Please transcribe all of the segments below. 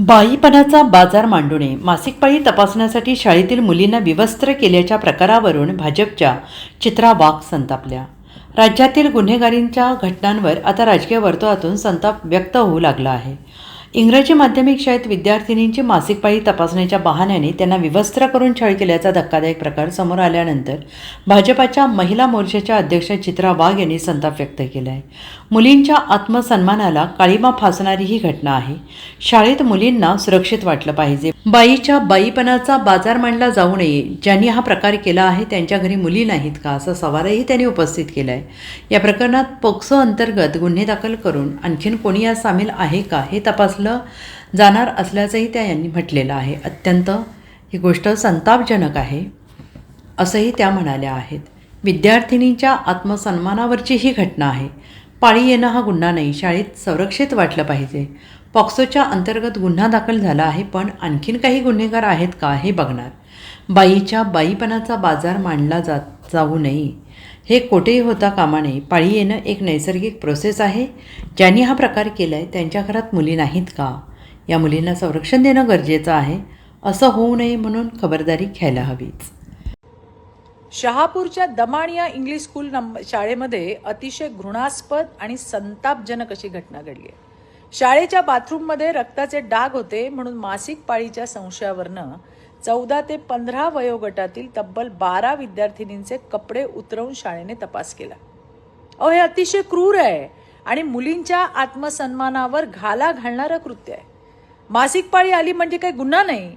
बाईपणाचा बाजार मांडू नये मासिक पाळी तपासण्यासाठी शाळेतील मुलींना विवस्त्र केल्याच्या प्रकारावरून भाजपच्या चित्रा वाघ संतापल्या. राज्यातील गुन्हेगारींच्या घटनांवर आता राजकीय वर्तुळातून संताप व्यक्त होऊ लागला आहे. इंग्रजी माध्यमिक शाळेत विद्यार्थिनींची मासिक पाळी तपासण्याच्या बहाण्याने त्यांना विवस्त्र करून छळ केल्याचा धक्कादायक प्रकार समोर आल्यानंतर भाजपाच्या महिला मोर्चाच्या अध्यक्ष चित्रा वाघ यांनी संताप व्यक्त केला आहे मुलींच्या आत्मसन्मानाला काळीमा फासणारी ही घटना आहे. शाळेत मुलींना सुरक्षित वाटलं पाहिजे. बाईच्या बाईपणाचा बाजार मांडला जाऊ नये ज्यांनी हा प्रकार केला आहे त्यांच्या घरी मुली नाहीत का असा सवालही त्यांनी उपस्थित केला आहे या प्रकरणात पोक्सो अंतर्गत गुन्हे दाखल करून आणखीन कोणी यात सामील आहे का हे तपास तपासलं जाणार असल्याचंही त्या यांनी म्हटलेलं आहे. अत्यंत ही गोष्ट संतापजनक आहे असंही त्या म्हणाल्या आहेत. विद्यार्थिनींच्या आत्मसन्मानावरची ही घटना आहे. पाळी येणं हा गुन्हा नाही शाळेत संरक्षित वाटलं पाहिजे. पॉक्सोच्या अंतर्गत गुन्हा दाखल झाला आहे पण आणखीन काही गुन्हेगार आहेत का हे बघणार. बाईच्या बाईपणाचा बाजार मांडला जात जाऊ नये. हे कोठेही होता कामा नये. पाळी येणं एक नैसर्गिक प्रोसेस आहे. ज्यांनी हा प्रकार केला आहे त्यांच्या घरात मुली नाहीत का? या मुलींना संरक्षण देणं गरजेचं आहे. असं होऊ नये म्हणून खबरदारी घ्यायला हवीच. शहापूरच्या दमाण या इंग्लिश स्कूल नंब शाळेमध्ये अतिशय घृणास्पद आणि संतापजनक अशी घटना घडली आहे. शाळेच्या बाथरूममध्ये रक्ताचे डाग होते म्हणून मासिक पाळीच्या संशयावरनं चौदा ते पंधरा वयोगटातील तब्बल बारा विद्यार्थिनींचे कपडे उतरवून शाळेने तपास केला. अहो हे अतिशय क्रूर आहे आणि मुलींच्या आत्मसन्मानावर घाला घालणारं कृत्य आहे. मासिक पाळी आली म्हणजे काही गुन्हा नाही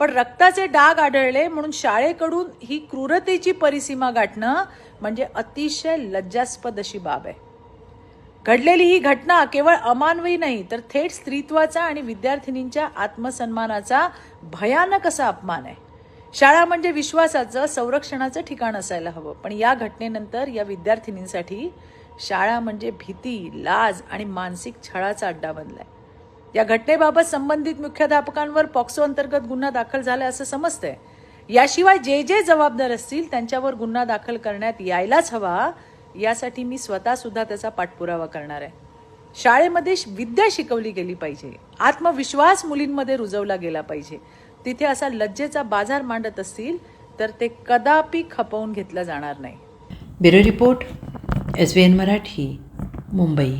पण रक्ताचे डाग आढळले म्हणून शाळेकडून ही क्रूरतेची परिसीमा गाठणं म्हणजे अतिशय लज्जास्पद अशी बाब आहे. घडलेली ही घटना केवळ अमानवी नाही तर थेट स्त्रीत्वाचा आणि विद्यार्थिनींच्या आत्मसन्मानाचा भयानक असा अपमान आहे. शाळा म्हणजे विश्वासाचं संरक्षणाचं ठिकाण असायला हवं. पण या घटनेनंतर या विद्यार्थिनींसाठी शाळा म्हणजे भीती लाज आणि मानसिक छळाचा अड्डा बनलाय. या घटनेबाबत संबंधित मुख्याध्यापकांवर पॉक्सो अंतर्गत गुन्हा दाखल झाला असं समजतंय. याशिवाय जे जे जबाबदार असतील त्यांच्यावर गुन्हा दाखल करण्यात यायलाच हवा यासाठी मी स्वतःसुद्धा त्याचा पाठपुरावा करणार आहे. शाळेमध्ये विद्या शिकवली गेली पाहिजे. आत्मविश्वास मुलींमध्ये रुजवला गेला पाहिजे. तिथे असा लज्जेचा बाजार मांडत असतील तर ते कदापि खपवून घेतलं जाणार नाही. Bureau report S B N Marathi Mumbai.